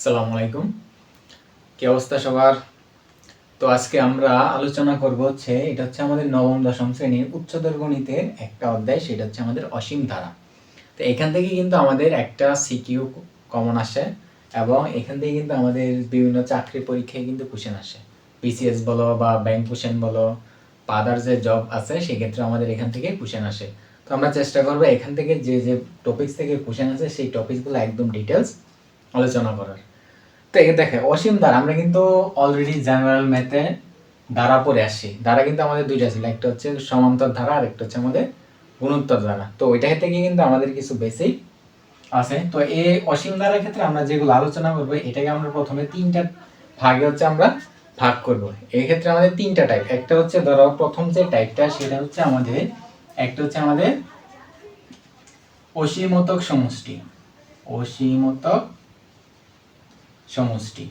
আসসালামু আলাইকুম। কি অবস্থা সবার? তো আজকে আমরা আলোচনা করব হচ্ছে, এটা হচ্ছে আমাদের নবম, দশম শ্রেণির উচ্চতর গণিতের একটা অধ্যায়, সেটা হচ্ছে আমাদের অসীম ধারা। তো এখান থেকে কিন্তু আমাদের একটা সিকিউ কমন আসে এবং এখান থেকে কিন্তু আমাদের বিভিন্ন চাকরি পরীক্ষায় কিন্তু কোশ্চেন আসে। বিসিএস বলো বা ব্যাংক কোশ্চেন বলো বা যে জব আছে, সেক্ষেত্রে আমাদের এখান থেকে কোশ্চেন আসে। তো আমরা চেষ্টা করব এখান থেকে যে যে টপিকস থেকে কোশ্চেন আছে সেই টপিকসগুলো একদম ডিটেলস আলোচনা করার। দেখে, অসীম দ্বারা, আমরা কিন্তু অলরেডি জেনারেল ম্যাথে দ্বারা পড়ে আসছি দ্বারা কিন্তু আমাদের দুইটা ছিল একটা হচ্ছে সমান্তর ধারা, আর একটা হচ্ছে আমাদের গুণোত্তর ধারা। তো ওইটা থেকে কিন্তু আমাদের কিছু বেসিক আছে। তো এই অসীম ধারার ক্ষেত্রে আমরা যেগুলো আলোচনা করব, এটাকে আমরা প্রথমে তিনটা ভাগে হচ্ছে আমরা ভাগ করব। এই ক্ষেত্রে আমাদের তিনটা টাইপ একটা হচ্ছে ধরো প্রথম যে টাইপটা সেটা হচ্ছে আমাদের, একটা হচ্ছে আমাদের অসীমতক সমষ্টি। অসীমতক সমষ্টি।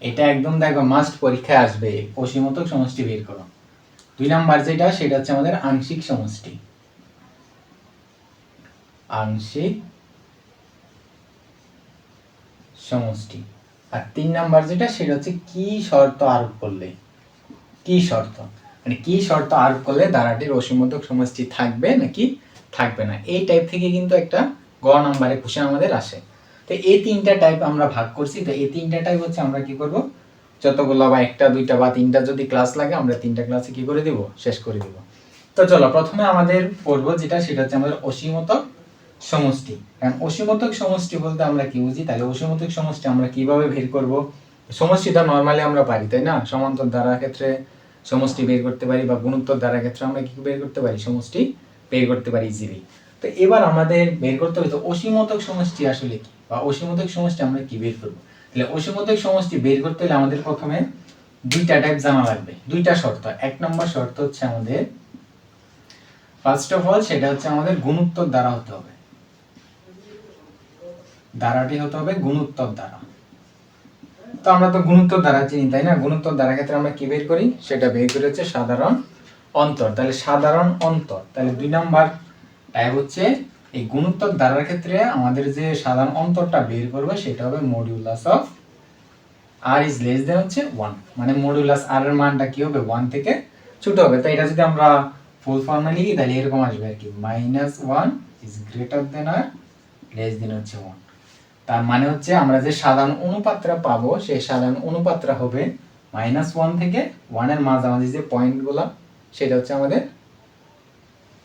এটা একদম দেখো মাস্ট পরীক্ষায় আসবে অসীমতক সমষ্টি বের করো। দুই নাম্বার যেটা, সেটা হচ্ছে আমাদের আংশিক সমষ্টি। আংশিক সমষ্টি। আর তিন নাম্বার যেটা, সেটা হচ্ছে কি শর্ত আরোপ করলে? কি শর্ত? মানে কি শর্ত আরোপ করলে ধারাটির অসীমতক সমষ্টি থাকবে নাকি থাকবে না? এই টাইপ থেকে কিন্তু একটা গ নাম্বারে কোশ্চেন আমাদের আসে। তো এই তিনটা টাইপ আমরা ভাগ করছি। তো এই তিনটা টাইপ হচ্ছে আমরা কি করব? যতগুলো বা একটা, দুইটা বা তিনটা যদি ক্লাস লাগে, আমরা তিনটা ক্লাসে কি করে দিব? শেষ করে দিব। তো চলো, প্রথমে আমাদের পড়ব যেটা, সেটা হচ্ছে আমাদের অসীমতক সমষ্টি। কারণ অসীমতক সমষ্টি বলতে আমরা কি বুঝি? তাহলে অসীমতক সমষ্টি আমরা কীভাবে বের করব? সমষ্টিটা নর্মালি আমরা পারি, তাই না? সমান্তর দ্বারা ক্ষেত্রে সমষ্টি বের করতে পারি বা গুণোত্তর দ্বারা ক্ষেত্রে আমরা কি বের করতে পারি? সমষ্টি বের করতে পারি ইজিলি তো এবার আমাদের বের করতে হবে তো অসীমতক সমষ্টি আসলে কি? বা অসীমতক সমষ্টি আমরা কি বের করব? তাহলে অসীমতক সমষ্টি বের করতে হলে আমাদের প্রথমে দুইটা টাইপ জানা লাগবে। দুইটা শর্ত। এক নম্বর শর্ত হচ্ছে আমাদের ফার্স্ট অফ অল সেটা হচ্ছে আমাদের গুণোত্তর দ্বারা হতে হবে। দ্বারাটি হতে হবে গুণোত্তর দ্বারা। তো আমরা তো গুণোত্তর দ্বারা চিনি, তাই না? গুণোত্তর দ্বারা ক্ষেত্রে আমরা কি বের করি? সেটা বের করে হচ্ছে সাধারণ অন্তর। তাহলে সাধারণ অন্তর। তাহলে দুই নাম্বার টাইপ হচ্ছে এই গুণোত্তর দ্বারার ক্ষেত্রে আমাদের যে সাধারণ অন্তরটা বের করবে সেটা হবে modulus of r is less than হচ্ছে ওয়ান মানে মডিউলাস আর এর মানটা কি হবে ওয়ান থেকে ছোট হবে। তো এটা যদি আমরা ফুল ফর্মে লিখি, তাহলে এরকম আসবে আর কি। Minus one is greater than r less than হচ্ছে ওয়ান তার মানে হচ্ছে আমরা যে সাধারণ অনুপাতটা পাবো, সেই সাধারণ অনুপাতটা হবে মাইনাস ওয়ান থেকে ওয়ানের মাঝামাঝি যে পয়েন্টগুলো সেটা হচ্ছে আমাদের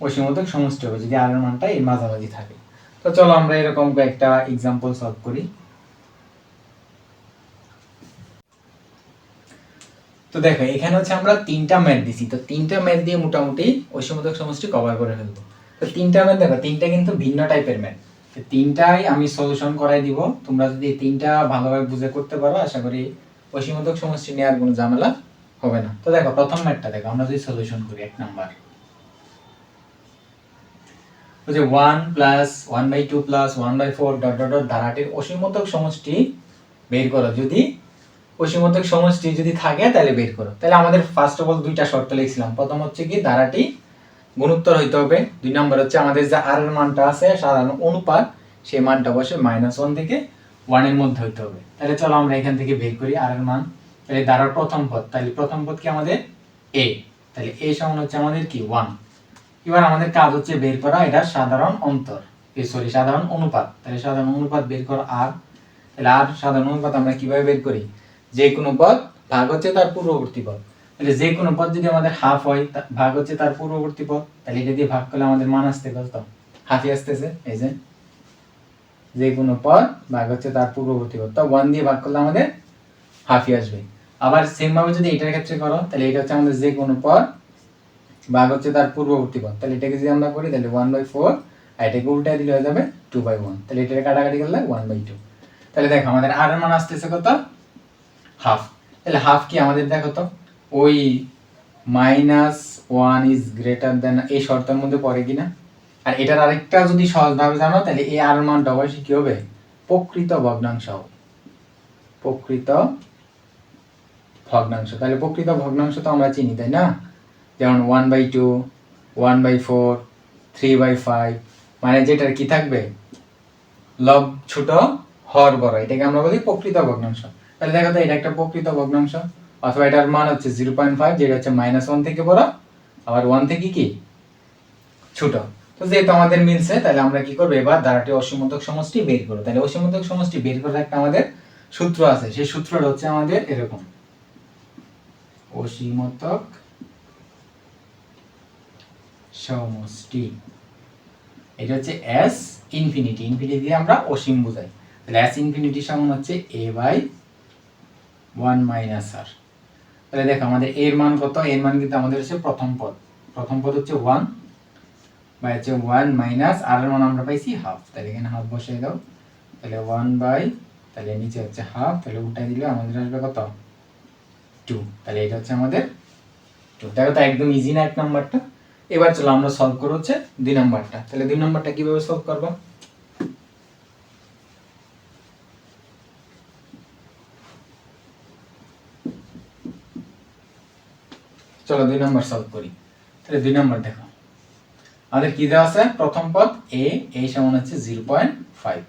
অসীমতক সমষ্টি হবে, যদি আর এর মানটা এর মাঝামাঝি থাকে। তো চলো আমরা এরকম কয়েকটা এক্সাম্পল সলভ করি। তো দেখো, এখানে হচ্ছে আমরা তিনটা ম্যাথ দিছি। তো তিনটা ম্যাথ দিয়ে মোটামুটি অসীমতক সমষ্টি কভার করে ফেলব। তো তিনটা ম্যাথ দেখো, তিনটা কিন্তু ভিন্ন টাইপের ম্যাথ। তিনটাই আমি সলিউশন করাই দিব। তোমরা যদি তিনটা ভালোভাবে বুঝে করতে পারো, আশা করি অসীমতক সমষ্টি নেওয়ার কোনো ঝামেলা হবে না। তো দেখো, প্রথম ম্যাথটা দেখো, আমরা যদি সলিউশন করি এক নাম্বার। যে one plus one by two plus one by four dot dot dot ধারাটির অসীমতক সমষ্টি বের করো। যদি অসীমতক সমষ্টি যদি থাকে, তাহলে বের করো। তাহলে আমাদের ফার্স্ট অফ অল দুইটা শর্ত লিখছিলাম। প্রথম হচ্ছে কি, ধারাটি গুণোত্তর হইতে হবে। দুই নম্বর হচ্ছে আমাদের যে আর এর মানটা আছে, সাধারণ অনুপাত সেই মানটা বসে মাইনাস ওয়ান থেকে ওয়ানের মধ্যে হইতে হবে। তাহলে চলো আমরা এখান থেকে বের করি আর এর মান। তাহলে ধারার প্রথম পদ। তাহলে প্রথম পদ কি আমাদের এ তাহলে এ সমান হচ্ছে আমাদের কি? ওয়ান এবার আমাদের কাজ হচ্ছে বের করা, এটা সাধারণ অন্তর। সরি সাধারণ অনুপাত। তাহলে সাধারণ অনুপাত বের করা আর। তাহলে আর সাধারণ অনুপাত আমরা কীভাবে বের করি? যে কোনো পদ ভাগ হচ্ছে তার পূর্ববর্তী পদ। তাহলে যে কোনো পদ যদি আমাদের হাফ হয় ভাগ হচ্ছে তার পূর্ববর্তী পদ, তাহলে এটা দিয়ে ভাগ করলে আমাদের মান আসতে কত? হাফই আসতেছে, এই যে। যে কোনো পদ ভাগ হচ্ছে তার পূর্ববর্তী পদ। তো ওয়ান দিয়ে ভাগ করলে আমাদের হাফই আসবে। আবার সেম ভাবে যদি এটার ক্ষেত্রে করো, তাহলে এটা হচ্ছে আমাদের যে কোনো পদ ভাগ হচ্ছে তার পূর্ববর্তী পদ তাহলে এটাকে যদি আমরা করি, তাহলে ওয়ান বাই ফোর আর এটাকে উল্টায় দিলে হয়ে যাবে টু বাই ওয়ান তাহলে এটাকে কাটাকাটি করলে ওয়ান বাই টু তাহলে দেখো, আমাদের আর মান আসতেছে কত? হাফ তাহলে হাফ কি আমাদের দেখো তো? ওই minus one is greater than এই শর্তের মধ্যে পড়ে কিনা? আর এটার আরেকটা যদি সহজভাবে জানো, তাহলে এই আর মানটা অবশ্যই কি হবে? প্রকৃত ভগ্নাংশ প্রকৃত ভগ্নাংশ। তাহলে প্রকৃত ভগ্নাংশ তো আমরা চিনি, তাই না? যেমন one by two one by four three by five মানে যেটার কি থাকবে? লব ছোট হর বড়, এটাকে আমরা বলি প্রকৃত ভগ্নাংশ। তাহলে দেখো তো, এটা একটা প্রকৃত ভগ্নাংশ, অথবা এটার মান হচ্ছে জিরো পয়েন্ট ফাইভ যেটা হচ্ছে মাইনাস ওয়ান থেকে বড়, আবার ওয়ান থেকে কি? ছোট। তো যেহেতু আমাদের মিলছে, তাহলে আমরা কি করব? এবার ধারাটি অসীমতক সমষ্টি বের করব। তাহলে অসীমতক সমষ্টি বের করার একটা আমাদের সূত্র আছে। সেই সূত্রটা হচ্ছে আমাদের এরকম। অসীমতক সমষ্টি। এটা হচ্ছে এস ইনফিনিটি ইনফিনিটি দিয়ে আমরা অসীম বোঝাই। তাহলে এস ইনফিনিটি সমান হচ্ছে a by one minus r তাহলে দেখো, আমাদের এর মান কত? এর মান কিন্তু আমাদের হচ্ছে প্রথম পদ। প্রথম পদ হচ্ছে ওয়ান বা হচ্ছে ওয়ান মাইনাস আর এর মান আমরা পাইছি হাফ তাহলে এখানে হাফ বসিয়ে দাও। তাহলে ওয়ান বাই তাহলে নিচে হচ্ছে হাফ তাহলে উল্টাই দিলে আমাদের আসবে কত? টু তাহলে এটা হচ্ছে আমাদের টু দেখো তো একদম ইজি না এক নাম্বারটা। এবার চলো আমরা সলভ করব হচ্ছে দুই নাম্বারটা। তাহলে দুই নাম্বারটা কীভাবে সলভ করব? চলো দুই নাম্বার সলভ করি। তাহলে দুই নাম্বার দেখো। আমাদের কি দেওয়া আছে? প্রথম পদ এ এই সমান হচ্ছে জিরো পয়েন্ট ফাইভ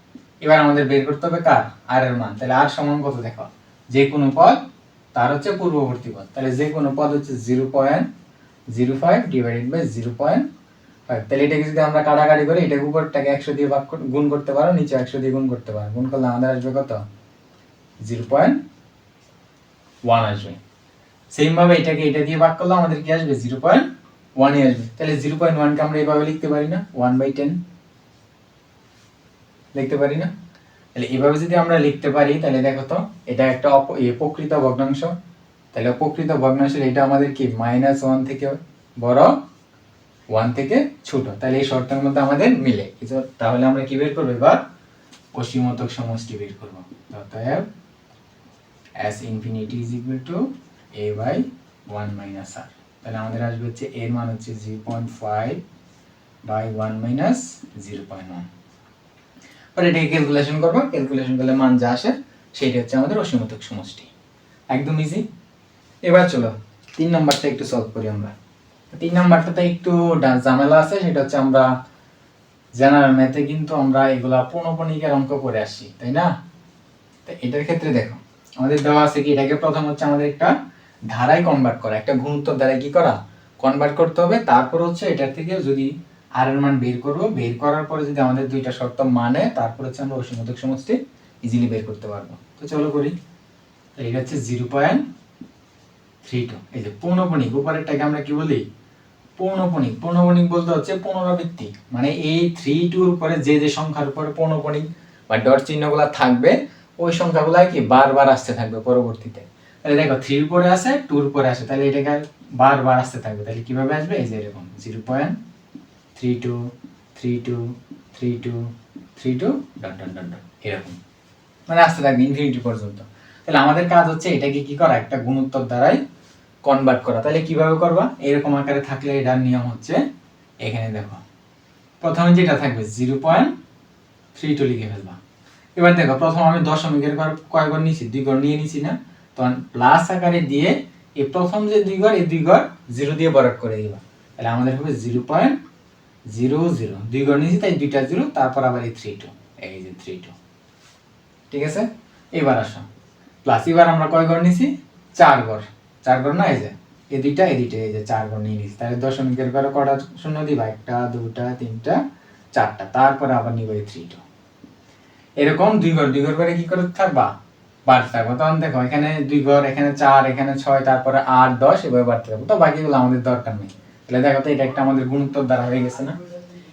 এবার আমাদের বের করতে হবে কার? আর এর মান। তাহলে আর সমান কত দেখো? যে কোনো পদ, তার হচ্ছে পূর্ববর্তী পদ। তাহলে যে কোনো পদ হচ্ছে zero point zero five divided by zero point five তাহলে এটাকে যদি আমরা কাটাকাটি করি এটাকে উপরটাকে একশো দিয়ে ভাগ গুণ করতে পারো, নিচে একশো দিয়ে গুণ করতে পারো। গুণ করলে আমাদের আসবে কত? জিরো পয়েন্ট ওয়ান আসবে। সেম ভাবে এটাকে এটা দিয়ে ভাগ করলে আমাদের কি আসবে? জিরো পয়েন্ট ওয়ানই আসবে। তাহলে জিরো পয়েন্ট ওয়ানকে আমরা এইভাবে লিখতে পারি না? ওয়ান বাই টেন লিখতে পারি না? তাহলে এভাবে যদি আমরা লিখতে পারি, তাহলে দেখো তো, এটা একটা অপ- প্রকৃত ভগ্নাংশ। তাহলে প্রকৃত ভগ্নাংশের এটা আমাদের কি? মাইনাস ওয়ান থেকে বড় ওয়ান থেকে ছোট। তাহলে এই শর্তের মধ্যে আমাদের মিলে। তাহলে আমরা কি বের করব এবার? অসীমতক সমষ্টি বের করব। অতএব as infinity is equal to a by 1 minus r তাহলে আমাদের আসবে হচ্ছে এর মান হচ্ছে 0.5 বাই 1 মাইনাস 0.1 পরে এটাকে ক্যালকুলেশন করব। ক্যালকুলেশন করলে মান যা আসে, সেইটা হচ্ছে আমাদের অসীমতক সমষ্টি। একদম ইজি এবার চলো, তিন নাম্বারটা একটু সলভ করি আমরা। তিন নাম্বারটাতে একটু ঝামেলা আছে, সেটা হচ্ছে আমরা জেনারেল ম্যাথে কিন্তু আমরা এগুলা পৌনপণিকের অঙ্ক করে আসি তাই না? তো এটার ক্ষেত্রে দেখো, আমাদের দেওয়া আছে কি, এটাকে প্রথম হচ্ছে আমাদের একটা ধারায় কনভার্ট করা, একটা গুণোত্তর দ্বারায় কি করা? কনভার্ট করতে হবে, তারপর হচ্ছে এটার থেকে যদি আর এর মান বের করব, বের করার পরে যদি আমাদের দুইটা শর্ত মানে তারপর হচ্ছে আমরা অসীমতক সমষ্টি ইজিলি বের করতে পারব। তো চলো করি এটা হচ্ছে জিরো পয়েন্ট থ্রি টু এই যে পৌনপণিক উপরেরটাকে আমরা কি বলি? পৌনপণিক পৌনপণিক বলতে হচ্ছে পুনরাবৃত্তি। মানে এই থ্রি টুর উপরে যে যে সংখ্যার উপরে পৌনপণিক বা ডট চিহ্নগুলো থাকবে, ওই সংখ্যাগুলো কি বারবার আসতে থাকবে পরবর্তীতে। তাহলে দেখো থ্রির পরে আসে টুর পরে আসে। তাহলে এটাকে বারবার আসতে থাকবে। তাহলে কীভাবে আসবে? এই যে এরকম zero point three two three two three two three two dot dot dot dot এরকম। মানে আসতে থাকবে ইনফিনিটি পর্যন্ত। তাহলে আমাদের কাজ হচ্ছে এটাকে কি করা? একটা গুণোত্তর দ্বারাই কনভার্ট করা। তাহলে কীভাবে করবা? এরকম আকারে থাকলে এটার নিয়ম হচ্ছে, এখানে দেখো। প্রথমে যেটা থাকবে জিরো পয়েন্ট থ্রি টু লিখে ফেলবা। এবার দেখো, প্রথম আমি দশমিকের ঘর কয় ঘর নিয়েছি? দুই ঘর নিয়ে নিছি না। তখন প্লাস আকারে দিয়ে এই প্রথম যে দুই ঘর, এই দুই ঘর জিরো দিয়ে বরাদ করে দিবা। তাহলে আমাদের হবে জিরো পয়েন্ট জিরো জিরো দুই ঘর নিয়েছি, তাই দুইটা জিরো তারপর আবার এই থ্রি টু এই যে থ্রি টু ঠিক আছে? এবার আসো। প্লাস এবার আমরা কয় ঘর নিছি চার ঘর। চার ঘর না এই যে? এই দুইটা এই দুইটা, এই যে চার ঘর নিয়ে নিছি তাহলে দশমিকের ঘরে কটা শূন্য দিবা? একটা, দুটা, তিনটা, চারটা। তারপরে আবার নিব এই থ্রি টু এরকম দুই ঘর দুই ঘর করে কি করে থাকবা? বাড়তে থাকব। তখন দেখো, এখানে দুই ঘর, এখানে চার, এখানে ছয়, তারপরে আট, দশ, এভাবে বাড়তে থাকব। তো বাকিগুলো আমাদের দরকার নেই। তাহলে দেখো তো, এটা একটা আমাদের গুণোত্তর দ্বারা হয়ে গেছে না?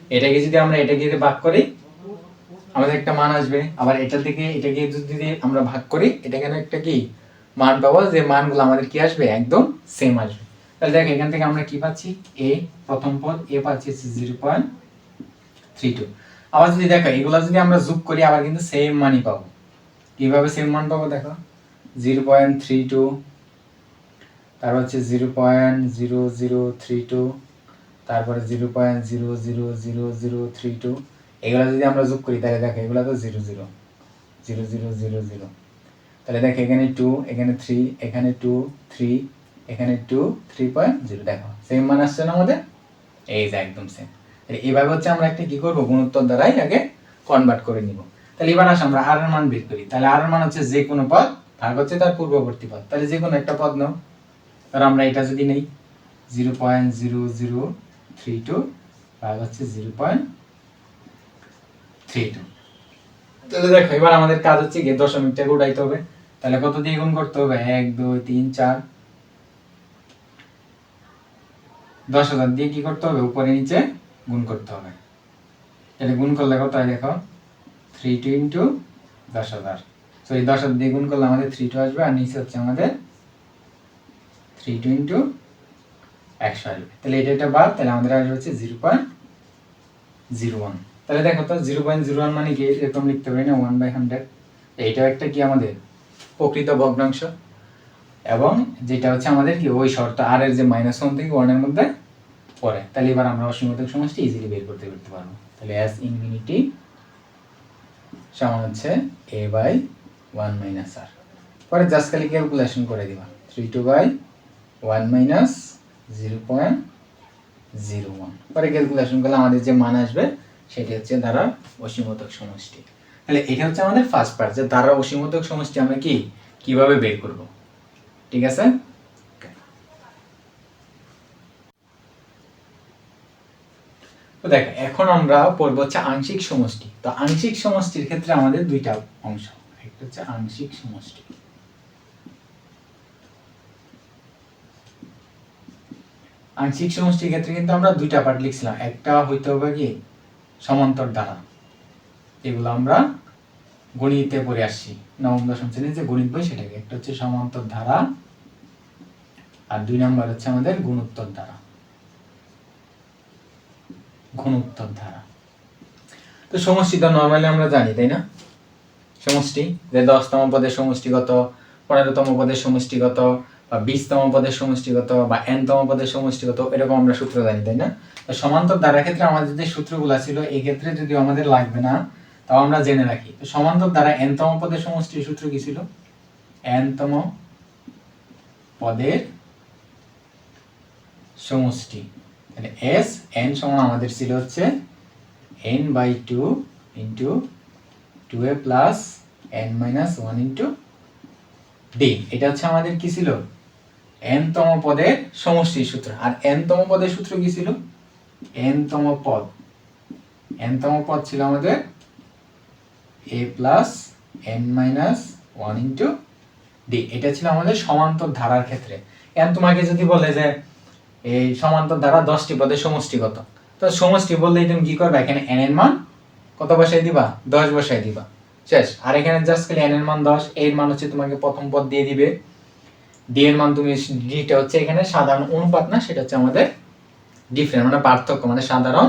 এটাকে যদি আমরা এটাকে যদি ভাগ করি, আমাদের একটা মান আসবে। আবার এটা থেকে এটাকে যদি আমরা ভাগ করি, এটা কেন একটা কি? মান পাবো, যে মানগুলো আমাদের কি আসবে? একদম সেম আসবে। তাহলে দেখো, এখান থেকে আমরা কি পাচ্ছি? এ প্রথম পদ এ পাচ্ছি জিরো পয়েন্ট থ্রি টু আবার যদি দেখো, এগুলো যদি আমরা যোগ করি, আবার কিন্তু সেম মানই পাবো। কীভাবে সেম মান পাবো দেখো? জিরো পয়েন্ট থ্রি টু তারপর হচ্ছে zero point zero zero three two তারপরে zero point zero zero zero zero three two এগুলো যদি আমরা যোগ করি, তাহলে দেখো, এগুলো তো zero zero zero zero zero zero তাহলে দেখো এখানে টু এখানে থ্রি এখানে টু থ্রি এখানে টু থ্রি পয়েন্ট জিরো দেখো সেম মান আসছে না আমাদের? এই যে একদম সেম তাহলে এইভাবে হচ্ছে আমরা একটা কি করব? গুণোত্তর দ্বারাই আগে কনভার্ট করে নিব। তাহলে এবার আসো আমরা আর মান বের করি। তাহলে আর মান হচ্ছে যে কোনো পদ ভাগ হচ্ছে তার পূর্ববর্তী পদ। তাহলে যে কোনো একটা পদ নাও। তাহলে আমরা এটা যদি নেই zero point zero zero three two ভাগ হচ্ছে জিরো পয়েন্ট থ্রি টু তাহলে দেখো, এবার আমাদের কাজ হচ্ছে গিয়ে দশমিকটাকে উঠাইতে হবে। তাহলে কত দিয়ে গুণ করতে হবে? এক, দুই, তিন, চার। দশ হাজার দিয়ে কি করতে হবে? উপরে নিচে গুণ করতে হবে। তাহলে গুণ করলে কত হয় দেখো? থ্রি টু ইন্টু দশ হাজার। তো এই দশ হাজার দিয়ে গুণ করলে আমাদের থ্রি টু আসবে আর নিচে হচ্ছে আমাদের থ্রি টু ইন্টু একশো আসবে। তাহলে এটা এটা বাদ, তাহলে আমাদের আসবে হচ্ছে জিরো পয়েন্ট জিরো ওয়ান তাহলে দেখো তো জিরো পয়েন্ট জিরো ওয়ান মানে কি? এরকম লিখতে পারি না ওয়ান বাই হান্ড্রেড এইটাও একটা কি আমাদের? প্রকৃত ভগ্নাংশ। এবং যেটা হচ্ছে আমাদের কি, ওই শর্ত আর এর যে মাইনাস ওয়ান থেকে ওয়ানের মধ্যে পড়ে। তাহলে এবার আমরা অসীমতক সমষ্টি ইজিলি বের করতে করতে পারব। তাহলে এস ইনফিনিটি সমান হচ্ছে a by one minus r পরে জাস্ট খালি ক্যালকুলেশন করে দিবা। Three two by one minus zero point zero one পরে ক্যালকুলেশন করলে আমাদের যে মান আসবে, সেটি হচ্ছে দ্বারা অসীমতক সমষ্টি। তাহলে এটা হচ্ছে আমাদের ফার্স্ট পার্ট যে দ্বারা অসীমতক সমষ্টি আমরা কি? কীভাবে বের করব? ঠিক আছে? তো দেখ, এখন আমরা পড়ব হচ্ছে আংশিক সমষ্টি। তো আংশিক সমষ্টির ক্ষেত্রে আমাদের দুইটা অংশ, একটা হচ্ছে আংশিক সমষ্টি। আংশিক সমষ্টির ক্ষেত্রে কিন্তু আমরা দুইটা পার্ট লিখছিলাম। একটা হইতে হবে কি? সমান্তর দ্বারা। এগুলো আমরা গণিতে পড়ে আসছি। নবম, দশম শ্রেণির যে গণিত বই সেটাকে। একটা হচ্ছে সমান্তর ধারা আর দুই নাম্বার হচ্ছে আমাদের গুণোত্তর ধারা। ঘনত্তর ধারা। তো সমষ্টি তো নর্মালি আমরা জানি, তাই না? সমষ্টি, যে দশতম পদের সমষ্টিগত, পনেরোতম পদের সমষ্টিগত, বা বিশতম পদের সমষ্টিগত, বা এনতম পদের সমষ্টিগত, এরকম আমরা সূত্র জানি, তাই না? সমান্তর দ্বারা ক্ষেত্রে আমাদের যে সূত্রগুলো ছিল, এই ক্ষেত্রে যদি আমাদের লাগবে না তাও আমরা জেনে রাখি। তো সমান্তর দ্বারা এনতম পদের সমষ্টির সূত্র কি ছিল? এনতম পদের সমষ্টি। তাহলে এস এন সমান আমাদের ছিল হচ্ছে n by two into two a plus n minus one into d এটা হচ্ছে আমাদের কি ছিল? এন তম পদের সমষ্টির সূত্র। আর এন তম পদের সূত্র কি ছিল? এন তম পদ। এন তম পদ ছিল আমাদের a plus n minus one into d এটা ছিল আমাদের সমান্তর ধারার ক্ষেত্রে। এন তোমাকে যদি বলে যে এই সমান্তর দ্বারা দশটি পদের সমষ্টিগত, তো সমষ্টি বললেই তুমি কি করবে? এখানে এন এর মান কত বসাই দিবা? দশ বসাই দিবা। শেষ। আর এখানে জাস্ট খালি এন এর মান দশ এর মান হচ্ছে তোমাকে প্রথম পদ দিয়ে দিবে। ডি এর মান তুমি ডিটা হচ্ছে এখানে সাধারণ অনুপাত না, সেটা হচ্ছে আমাদের ডিফারেন্ট মানে পার্থক্য মানে সাধারণ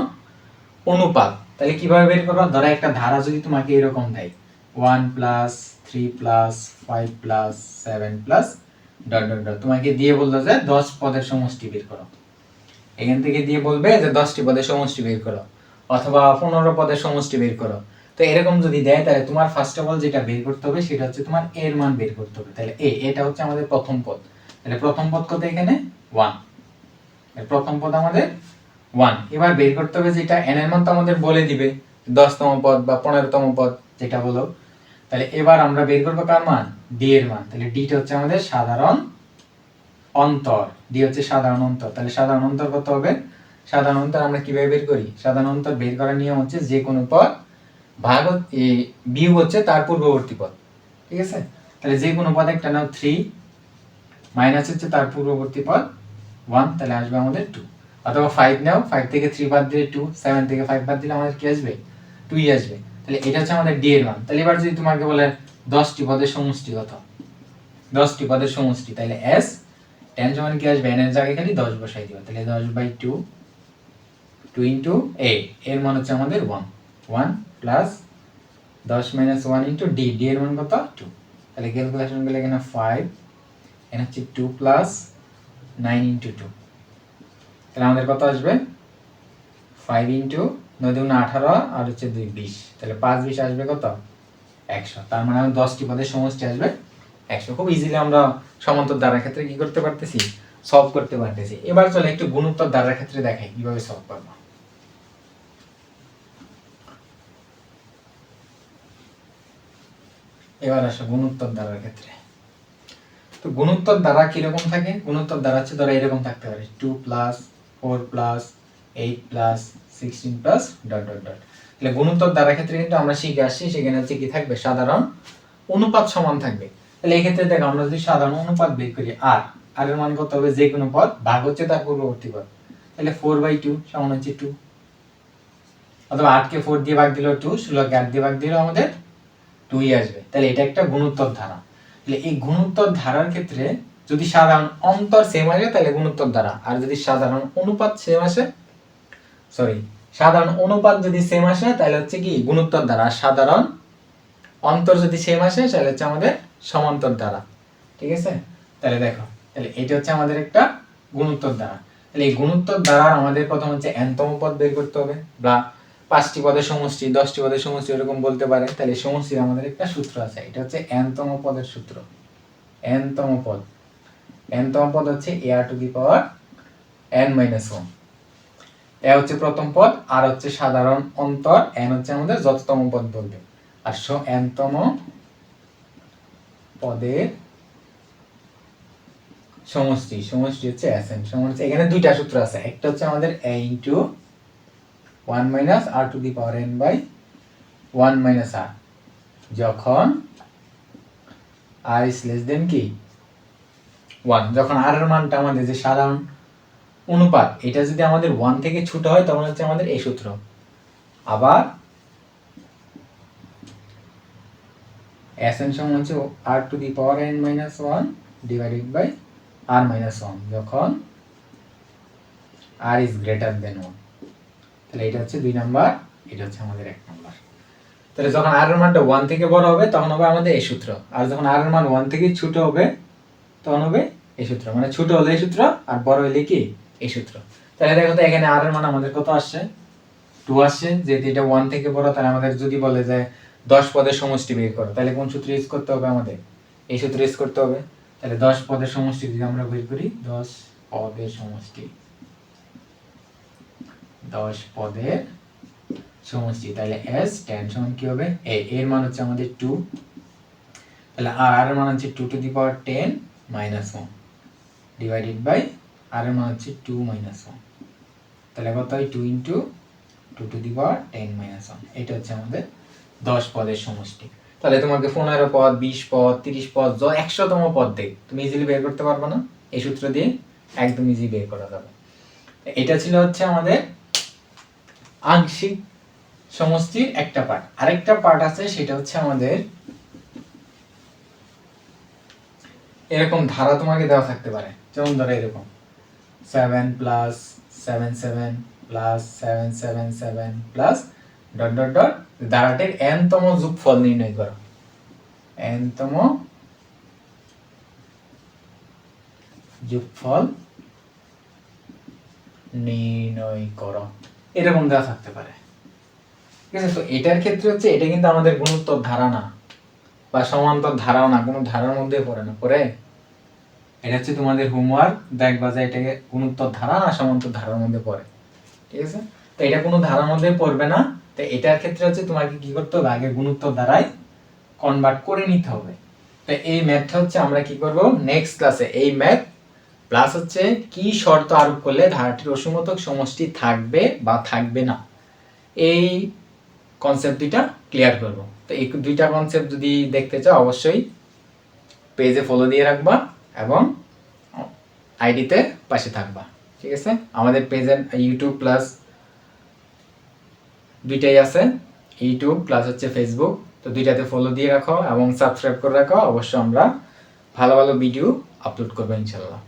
অনুপাত। তাহলে কীভাবে বের করবা? ধরো একটা ধারা যদি তোমাকে এরকম দেয় one plus three plus five plus seven plus dot dot dot তোমাকে দিয়ে বলল যে দশ পদের সমষ্টি বের করো। এখান থেকে দিয়ে বলবে যে দশটি পদের সমষ্টি বের করো, অথবা পনেরো পদের সমষ্টি বের করো। তো এরকম যদি দেয়, তাহলে তোমার ফার্স্ট অফ অল যেটা বের করতে হবে, সেটা হচ্ছে তোমার এর মান বের করতে হবে। তাহলে এ এটা হচ্ছে আমাদের প্রথম পদ। তাহলে প্রথম পদ কত এখানে? ওয়ান প্রথম পদ আমাদের ওয়ান এবার বের করতে হবে যেটা এন এর মান তো আমাদের বলে দিবে, দশতম পদ বা পনেরোতম পদ, যেটা বলো তাহলে এবার আমরা বের করব কার মান? ডি এর মান। তাহলে ডিটা হচ্ছে আমাদের সাধারণ অন্তর। ডি হচ্ছে সাধারণ অন্তর। তাহলে সাধারণ অন্তর কত হবে? সাধারণ অন্তর আমরা কীভাবে বের করি? সাধারণ অন্তর বের করার নিয়ম হচ্ছে যে কোনো পদ ভাগ বিয়োগ হচ্ছে তার পূর্ববর্তী পদ। ঠিক আছে? তাহলে যে কোনো পদ একটা নাও থ্রি মাইনাস হচ্ছে তার পূর্ববর্তী পদ ওয়ান তাহলে আসবে আমাদের টু অথবা ফাইভ নাও ফাইভ থেকে থ্রি বাদ দিলে টু সেভেন থেকে ফাইভ বাদ দিলে আমাদের কি আসবে? টুই আসবে। তাহলে এটা হচ্ছে আমাদের ডি এর মান। তাহলে এবার যদি তোমাকে বলে দশটি পদের সমষ্টি কত দশটি পদের সমষ্টি, তাহলে এস টেন সমান কি আসবে? এন এর জায়গায় খালি দশ বসাই দিবা। তাহলে দশ by two two into a এর মান হচ্ছে আমাদের ওয়ান ওয়ান প্লাস দশ minus one into d d এর মান কত? টু তাহলে ক্যালকুলেশন করলে এখানে ফাইভ এখানে হচ্ছে two plus nine into two তাহলে আমাদের কত আসবে? ফাইভ ইন্টু নয় দুগুণ আঠারো আর হচ্ছে দুই বিশ। তাহলে পাঁচ বিশ আসবে কত? একশো। তার মানে আমার দশটি পদের সমষ্টি আসবে একশো। খুব ইজিলি আমরা সমান্তর দ্বারার ক্ষেত্রে কি করতে পারতেছি? সলভ করতে পারতেছি। এবার চলে একটু গুণোত্তর দ্বারার ক্ষেত্রে দেখাই কীভাবে সলভ করব। এবার আসো গুণোত্তর দ্বারার ক্ষেত্রে। তো গুণোত্তর দ্বারা কীরকম থাকে? গুণোত্তর দ্বারা হচ্ছে ধরো এরকম থাকতে পারে। Two plus four plus eight plus sixteen plus dot dot dot. তাহলে গুণোত্তর দ্বারা ক্ষেত্রে কিন্তু আমরা শিখে আসছি, সেখানে হচ্ছে কি থাকবে সাধারণ অনুপাত সমান থাকবে। তাহলে এই ক্ষেত্রে দেখো আমরা যদি সাধারণ অনুপাত বের করি আর আর এর মান কত হবে? যে কোনো পদ ভাগ হচ্ছে তার পূর্ববর্তী পদ। তাহলে ফোর বাই টু সমান হচ্ছে টু। অথবা আটকে ফোর দিয়ে ভাগ দিলেও টু, ষোলোকে আট দিয়ে ভাগ দিলেও আমাদের টুই আসবে। তাহলে এটা একটা গুণোত্তর ধারা। তাহলে এই গুণোত্তর ধারার ক্ষেত্রে যদি সাধারণ অন্তর সেম আসে তাহলে গুণোত্তর ধারা আর যদি সাধারণ অনুপাত সেম আসে সরি সাধারণ অনুপাত যদি সেম আসে, তাহলে হচ্ছে কি? গুণোত্তর আর সাধারণ অন্তর যদি সেম আসে, তাহলে হচ্ছে আমাদের সমান্তর ধারা ঠিক আছে? তাহলে দেখো, তাহলে এটা হচ্ছে আমাদের একটা গুণোত্তর ধারা তাহলে এই গুণোত্তর দ্বারার আমাদের প্রথম হচ্ছে এনতম পদ বের করতে হবে, বা পাঁচটি পদের সমষ্টি, দশটি পদের সমষ্টি এরকম বলতে পারে। তাহলে সমষ্টির আমাদের একটা সূত্র আছে, এটা হচ্ছে এনতম পদের সূত্র। এনতম পদ। এনতম পদ হচ্ছে a r to the power n minus one a হচ্ছে প্রথম পদ আর হচ্ছে সাধারণ অন্তর এন হচ্ছে আমাদের যততম পদ বলবে। আর সো এনতম পদের সমষ্টি সমষ্টি হচ্ছে এস এন হচ্ছে এখানে দুইটা সূত্র আছে। একটা হচ্ছে আমাদের a into one minus r to the power n by one minus r যখন আর ইস লেস দেন কি? ওয়ান যখন আর এর মানটা আমাদের যে সাধারণ অনুপাত, এটা যদি আমাদের ওয়ান থেকে ছোট হয়, তখন হচ্ছে আমাদের এই সূত্র। আবার এস সমান হচ্ছে r to the power n minus one divided by r minus one যখন r is greater than one তাহলে এটা হচ্ছে দুই নাম্বার এটা হচ্ছে আমাদের এক নাম্বার তাহলে যখন আর এর মানটা ওয়ান থেকে বড় হবে, তখন হবে আমাদের এই সূত্র। আর যখন আর এর মান ওয়ান থেকে ছোট হবে, তখন হবে এই সূত্র। মানে ছোট হলে এই সূত্র আর বড় হলে কি? এই সূত্র। তাহলে দেখো তো এখানে আর এর মান আমাদের কত আসছে? টু আসছে। যেহেতু এটা ওয়ান থেকে বড়, তাহলে আমাদের যদি বলে যে দশ পদের সমষ্টি বের করো, তাহলে কোন সূত্র ইউজ করতে হবে আমাদের? এই সূত্র ইউজ করতে হবে। তাহলে দশ পদের সমষ্টি যদি আমরা বের করি, দশ পদের সমষ্টি। দশ পদের সমষ্টি, তাহলে এস টেন সমান কি হবে? এ এর মান হচ্ছে আমাদের টু তাহলে আর মান হচ্ছে two to the power ten minus one divided by r এর মান হচ্ছে টু মাইনাস ওয়ান তাহলে কত হয়? Two into two to the power ten minus one এটা হচ্ছে আমাদের দশ পদের সমষ্টি। তাহলে তোমাকে পনেরো পদ, বিশ পদ, তিরিশ পদ, য, একশোতম পদ দেখ তুমি ইজিলি বের করতে পারবে না। এই সূত্র দিয়ে একদম ইজি বের করা যাবে। এটা ছিল হচ্ছে আমাদের আংশিক সমষ্টির একটা পার্ট আরেকটা পার্ট আছে, সেটা হচ্ছে আমাদের এরকম ধারা তোমাকে দেওয়া থাকতে পারে। যেমন ধরো এরকম। Seven plus seven seven plus seven seven seven plus dot dot dot ধারাটির এনতম যোগফল নির্ণয় করো। এনতম যোগফল নির্ণয় করো। এরকম দেওয়া থাকতে পারে। ঠিক আছে, তো এটার ক্ষেত্রে হচ্ছে এটা কিন্তু আমাদের গুণোত্তর ধারা না, বা সমান্তর ধারাও না, কোনো ধারার মধ্যে পড়ে না। পড়ে? এটা হচ্ছে তোমাদের হোমওয়ার্ক দেখবা যে এটাকে গুণোত্তর ধারা না সমান্তর ধারার মধ্যে পড়ে। ঠিক আছে? তো এটা কোনো ধারার মধ্যে পড়বে না। তো এটার ক্ষেত্রে হচ্ছে তোমাকে কি করতে হবে? আগে গুণোত্তর ধারায় কনভার্ট করে নিতে হবে। তো এই ম্যাথটা হচ্ছে আমরা কি করব? নেক্সট ক্লাসে এই ম্যাথ প্লাস হচ্ছে কি শর্ত আরোপ করলে ধারাটির অসীমতক সমষ্টি থাকবে বা থাকবে না? এই কনসেপ্ট দুইটা ক্লিয়ার করব। তো এই দুইটা কনসেপ্ট যদি দেখতে চাও, অবশ্যই পেজে ফলো দিয়ে রাখবা। এবং আইডিতে পাশে থাকবা, ঠিক আছে? আমাদের পেজের ইউটিউব প্লাস দুইটাই আছে ইউটিউব প্লাস হচ্ছে ফেসবুক তো দুইটাতে ফলো দিয়ে রাখো এবং সাবস্ক্রাইব করে রাখো। অবশ্যই আমরা ভালো ভালো ভিডিও আপলোড করব ইনশাল্লাহ।